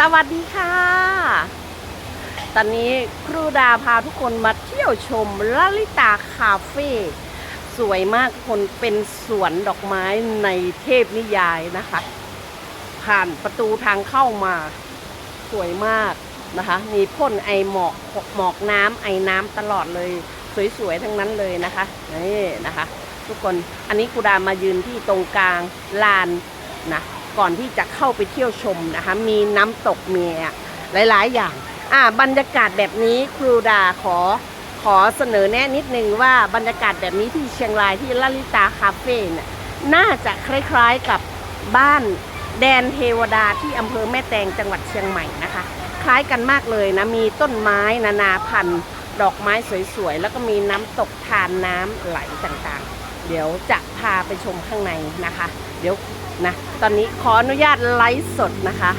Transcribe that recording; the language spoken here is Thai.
สวัสดีค่ะ ตอนนี้ครูดาพาทุกคนมาเที่ยวชมลลิตาคาเฟ่สวยมากคนเป็นสวนดอกไม้ในเทพนิยายนะคะ ผ่านประตูทางเข้ามาสวยมากนะคะ มีพ่นไอหมอกหมอกน้ำไอน้ำตลอดเลย สวยๆทั้งนั้นเลยนะคะนี่นะคะ ทุกคนอันนี้ครูดามายืนที่ตรงกลางลานนะ ก่อนที่จะเข้าไปเที่ยวชมนะคะ มีน้ำตกเมียหลายๆ อย่างอ่าบรรยากาศแบบนี้ครูดาขอขอเสนอแนะนิดนึงว่าบรรยากาศแบบนี้ที่เชียงรายที่ลลิตาคาเฟ่เนี่ยน่าจะคล้ายๆกับบ้านแดนเทวดาที่อำเภอแม่แตงจังหวัดเชียงใหม่นะคะ คล้ายกันมากเลยนะ มีต้นไม้นานาพันธุ์ ดอกไม้สวยๆ แล้วก็มีน้ำตกทานน้ำไหลต่างๆ เดี๋ยวจะพาไปชมข้างในนะคะ เดี๋ยวนะ ตอนนี้ขออนุญาตไลฟ์สดนะคะ